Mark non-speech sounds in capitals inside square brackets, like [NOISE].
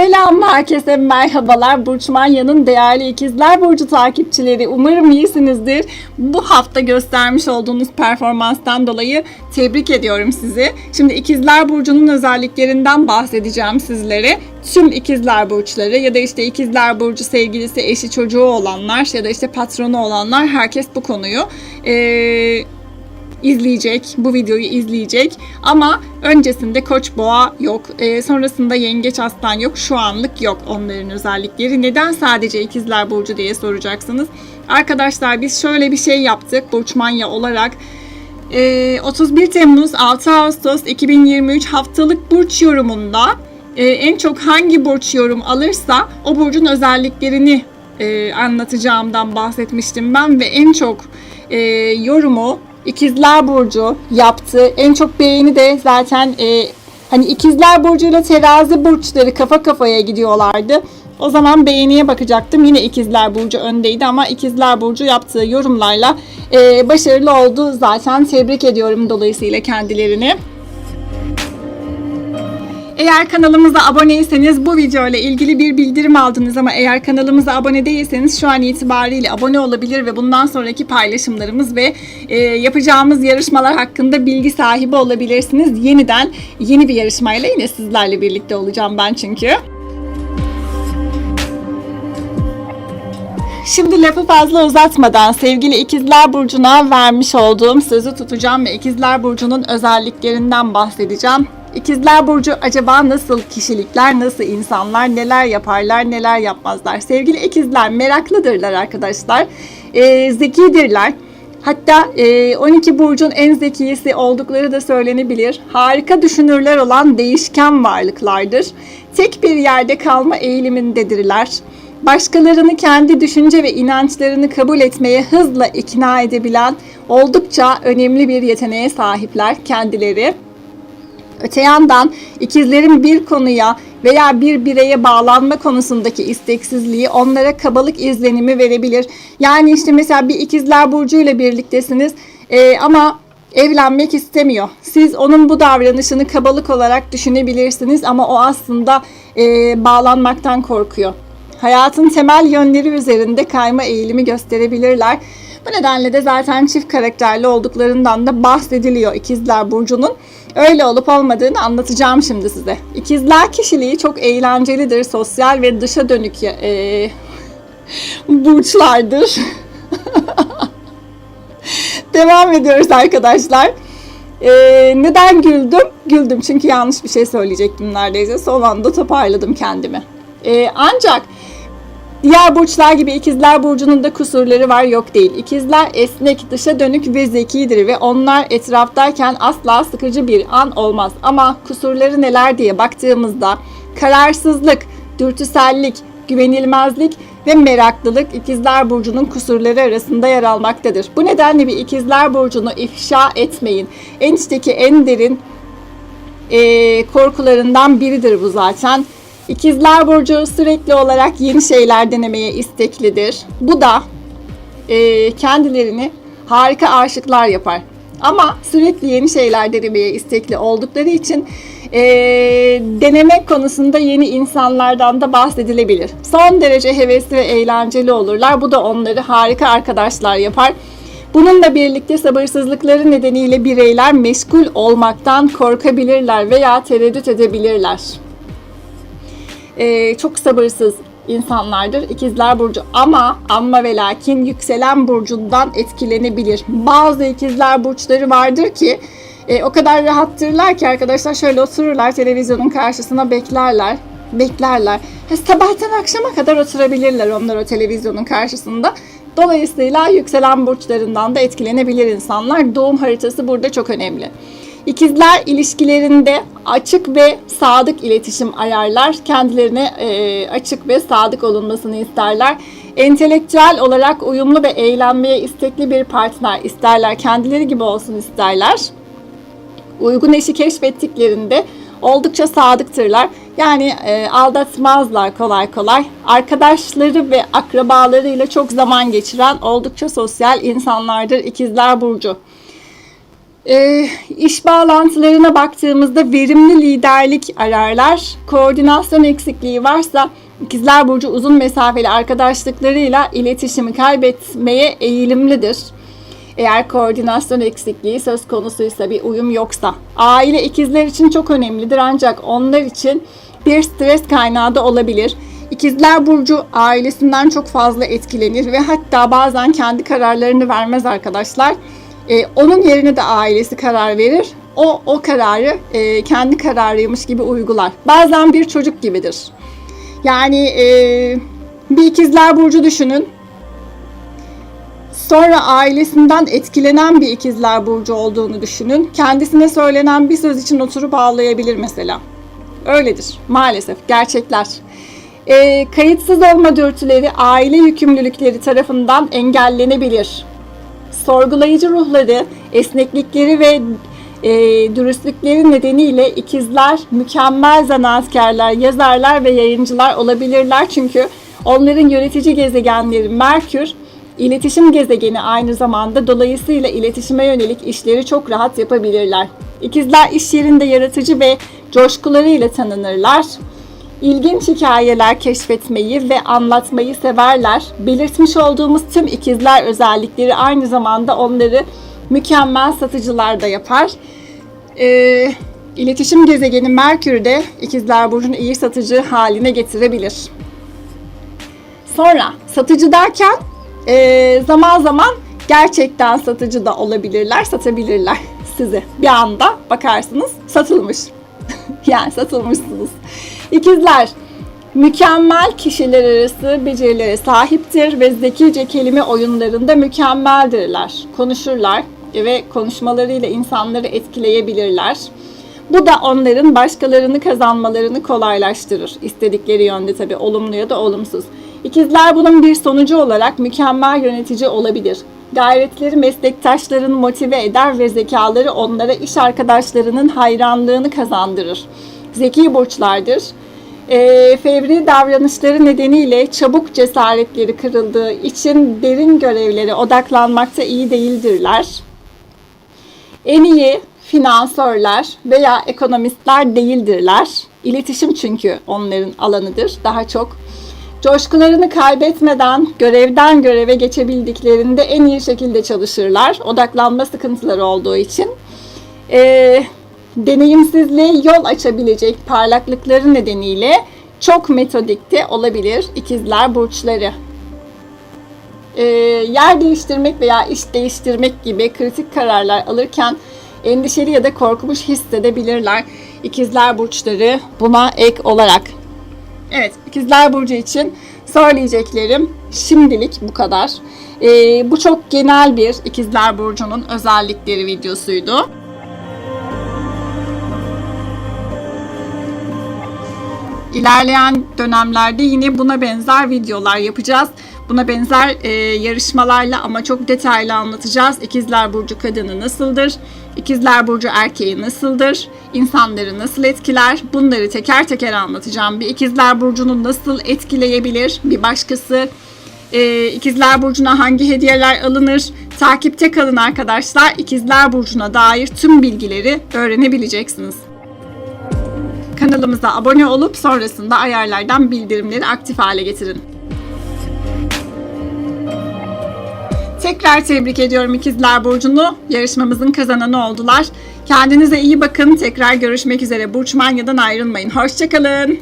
Selam herkese merhabalar. Burç Manya'nın değerli ikizler burcu takipçileri. Umarım iyisinizdir. Bu hafta göstermiş olduğunuz performanstan dolayı tebrik ediyorum sizi. Şimdi ikizler burcunun özelliklerinden bahsedeceğim sizlere. Tüm ikizler burçları ya da işte ikizler burcu sevgilisi, eşi, çocuğu olanlar ya da işte patronu olanlar herkes bu konuyu eee izleyecek, bu videoyu izleyecek. Ama öncesinde Koç boğa yok, Ee, sonrasında yengeç aslan yok, şu anlık yok onların özellikleri. Neden sadece ikizler burcu diye soracaksınız. Arkadaşlar biz şöyle bir şey yaptık Burç Manya olarak. Ee, 31 Temmuz 6 Ağustos 2023 haftalık burç yorumunda e, en çok hangi burç yorum alırsa o burcun özelliklerini e, anlatacağımdan bahsetmiştim ben ve en çok e, yorumu İkizler Burcu yaptı. En çok beğeni de zaten e, hani İkizler Burcu ile Terazi burçları kafa kafaya gidiyorlardı. O zaman beğeniye bakacaktım. Yine İkizler Burcu öndeydi ama İkizler Burcu yaptığı yorumlarla e, başarılı oldu. Zaten tebrik ediyorum dolayısıyla kendilerini. Eğer kanalımıza aboneyseniz bu video ile ilgili bir bildirim aldınız ama eğer kanalımıza abone değilseniz şu an itibariyle abone olabilir ve bundan sonraki paylaşımlarımız ve e, yapacağımız yarışmalar hakkında bilgi sahibi olabilirsiniz. Yeniden yeni bir yarışmayla yine sizlerle birlikte olacağım ben çünkü. Şimdi lafı fazla uzatmadan sevgili İkizler Burcu'na vermiş olduğum sözü tutacağım ve İkizler Burcu'nun özelliklerinden bahsedeceğim. İkizler Burcu acaba nasıl kişilikler, nasıl insanlar, neler yaparlar, neler yapmazlar? Sevgili ikizler meraklıdırlar arkadaşlar. Ee, zekidirler. Hatta e, 12 burcun en zekisi oldukları da söylenebilir. Harika düşünürler olan değişken varlıklardır. Tek bir yerde kalma eğilimindedirler. Başkalarını kendi düşünce ve inançlarını kabul etmeye hızla ikna edebilen oldukça önemli bir yeteneğe sahipler kendileri. Öte yandan ikizlerin bir konuya veya bir bireye bağlanma konusundaki isteksizliği onlara kabalık izlenimi verebilir. Yani işte mesela bir ikizler burcu ile birliktesiniz e, ama evlenmek istemiyor. Siz onun bu davranışını kabalık olarak düşünebilirsiniz ama o aslında e, bağlanmaktan korkuyor. Hayatın temel yönleri üzerinde kayma eğilimi gösterebilirler. Bu nedenle de zaten çift karakterli olduklarından da bahsediliyor İkizler Burcu'nun. Öyle olup olmadığını anlatacağım şimdi size. İkizler kişiliği çok eğlencelidir, sosyal ve dışa dönük e, [LAUGHS] burçlardır. [LAUGHS] Devam ediyoruz arkadaşlar. Ee, neden güldüm? Güldüm çünkü yanlış bir şey söyleyecektim neredeyse. Son anda toparladım kendimi. Ee, ancak diğer burçlar gibi ikizler burcunun da kusurları var yok değil. İkizler esnek, dışa dönük ve zekidir ve onlar etraftayken asla sıkıcı bir an olmaz. Ama kusurları neler diye baktığımızda kararsızlık, dürtüsellik, güvenilmezlik ve meraklılık ikizler burcunun kusurları arasında yer almaktadır. Bu nedenle bir ikizler burcunu ifşa etmeyin. En içteki en derin e, korkularından biridir bu zaten. İkizler Burcu sürekli olarak yeni şeyler denemeye isteklidir. Bu da e, kendilerini harika aşıklar yapar. Ama sürekli yeni şeyler denemeye istekli oldukları için e, denemek konusunda yeni insanlardan da bahsedilebilir. Son derece hevesli ve eğlenceli olurlar. Bu da onları harika arkadaşlar yapar. Bununla birlikte sabırsızlıkları nedeniyle bireyler meşgul olmaktan korkabilirler veya tereddüt edebilirler e, çok sabırsız insanlardır ikizler burcu ama amma ve lakin yükselen burcundan etkilenebilir. Bazı ikizler burçları vardır ki e, o kadar rahattırlar ki arkadaşlar şöyle otururlar televizyonun karşısına beklerler beklerler. Ha, sabahtan akşama kadar oturabilirler onlar o televizyonun karşısında. Dolayısıyla yükselen burçlarından da etkilenebilir insanlar. Doğum haritası burada çok önemli. İkizler ilişkilerinde açık ve sadık iletişim ayarlar. Kendilerine e, açık ve sadık olunmasını isterler. Entelektüel olarak uyumlu ve eğlenmeye istekli bir partner isterler. Kendileri gibi olsun isterler. Uygun eşi keşfettiklerinde oldukça sadıktırlar. Yani e, aldatmazlar kolay kolay. Arkadaşları ve akrabalarıyla çok zaman geçiren oldukça sosyal insanlardır ikizler burcu. E, iş bağlantılarına baktığımızda verimli liderlik ararlar. Koordinasyon eksikliği varsa İkizler Burcu uzun mesafeli arkadaşlıklarıyla iletişimi kaybetmeye eğilimlidir. Eğer koordinasyon eksikliği söz konusuysa bir uyum yoksa. Aile ikizler için çok önemlidir ancak onlar için bir stres kaynağı da olabilir. İkizler Burcu ailesinden çok fazla etkilenir ve hatta bazen kendi kararlarını vermez arkadaşlar. Ee, onun yerine de ailesi karar verir. O o kararı e, kendi kararıymış gibi uygular. Bazen bir çocuk gibidir. Yani e, bir ikizler burcu düşünün. Sonra ailesinden etkilenen bir ikizler burcu olduğunu düşünün. Kendisine söylenen bir söz için oturup ağlayabilir mesela. Öyledir maalesef gerçekler. E, kayıtsız olma dürtüleri aile yükümlülükleri tarafından engellenebilir. Sorgulayıcı ruhları, esneklikleri ve e, dürüstlükleri nedeniyle ikizler mükemmel zanaatkarlar, yazarlar ve yayıncılar olabilirler. Çünkü onların yönetici gezegenleri Merkür, iletişim gezegeni aynı zamanda dolayısıyla iletişime yönelik işleri çok rahat yapabilirler. İkizler iş yerinde yaratıcı ve coşkularıyla tanınırlar. İlginç hikayeler keşfetmeyi ve anlatmayı severler. Belirtmiş olduğumuz tüm ikizler özellikleri aynı zamanda onları mükemmel satıcılar da yapar. Ee, iletişim gezegeni Merkür de ikizler burcunu iyi satıcı haline getirebilir. Sonra satıcı derken e, zaman zaman gerçekten satıcı da olabilirler, satabilirler sizi. Bir anda bakarsınız satılmış. [LAUGHS] yani satılmışsınız. İkizler mükemmel kişiler arası becerilere sahiptir ve zekice kelime oyunlarında mükemmeldirler. Konuşurlar ve konuşmalarıyla insanları etkileyebilirler. Bu da onların başkalarını kazanmalarını kolaylaştırır. İstedikleri yönde tabii olumlu ya da olumsuz. İkizler bunun bir sonucu olarak mükemmel yönetici olabilir. Gayretleri meslektaşlarını motive eder ve zekaları onlara iş arkadaşlarının hayranlığını kazandırır. Zeki burçlardır. E, fevri davranışları nedeniyle çabuk cesaretleri kırıldığı için derin görevlere odaklanmakta iyi değildirler. En iyi finansörler veya ekonomistler değildirler. İletişim çünkü onların alanıdır daha çok. Coşkularını kaybetmeden görevden göreve geçebildiklerinde en iyi şekilde çalışırlar. Odaklanma sıkıntıları olduğu için. Ee, deneyimsizliğe yol açabilecek parlaklıkları nedeniyle çok metodikte olabilir ikizler burçları. Ee, yer değiştirmek veya iş değiştirmek gibi kritik kararlar alırken endişeli ya da korkmuş hissedebilirler. İkizler burçları buna ek olarak. Evet, ikizler burcu için söyleyeceklerim şimdilik bu kadar. Ee, bu çok genel bir ikizler burcunun özellikleri videosuydu. İlerleyen dönemlerde yine buna benzer videolar yapacağız. Buna benzer e, yarışmalarla ama çok detaylı anlatacağız. İkizler Burcu kadını nasıldır? İkizler Burcu erkeği nasıldır? İnsanları nasıl etkiler? Bunları teker teker anlatacağım. Bir İkizler Burcu'nu nasıl etkileyebilir? Bir başkası e, İkizler Burcu'na hangi hediyeler alınır? Takipte kalın arkadaşlar. İkizler Burcu'na dair tüm bilgileri öğrenebileceksiniz. Kanalımıza abone olup sonrasında ayarlardan bildirimleri aktif hale getirin. Tekrar tebrik ediyorum İkizler Burcu'nu. Yarışmamızın kazananı oldular. Kendinize iyi bakın. Tekrar görüşmek üzere. Burç Manya'dan ayrılmayın. Hoşçakalın.